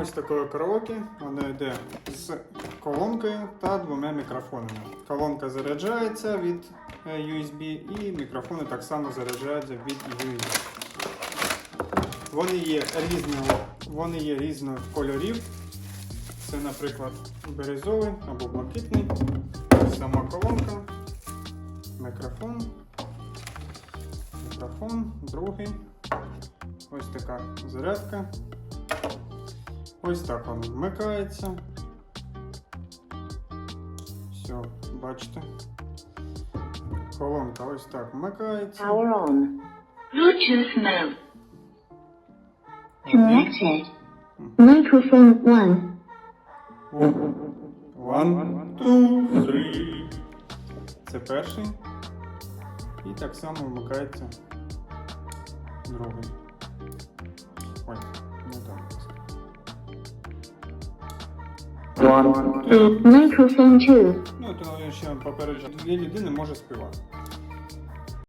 ось такої караоке. Вона йде з колонкою та двома мікрофонами. Колонка заряджається від е, USB і мікрофони так само заряджаються від USB. Вони є різного, вони є різних кольорів. Це, наприклад, бирюзовий або блакитний. Сама колонка, мікрофон, мікрофон, другий. Ось така зарядка. Ось так воно вмикається. Все, бачите. Колонка ось так вмикається. Power on. Bluetooth mode. Connected. Microphone 1. One, two, three. Це перший. І так само вмикається другий. Ой, Microphone two. Ну, то я ще попереджу. Дві людини може співати.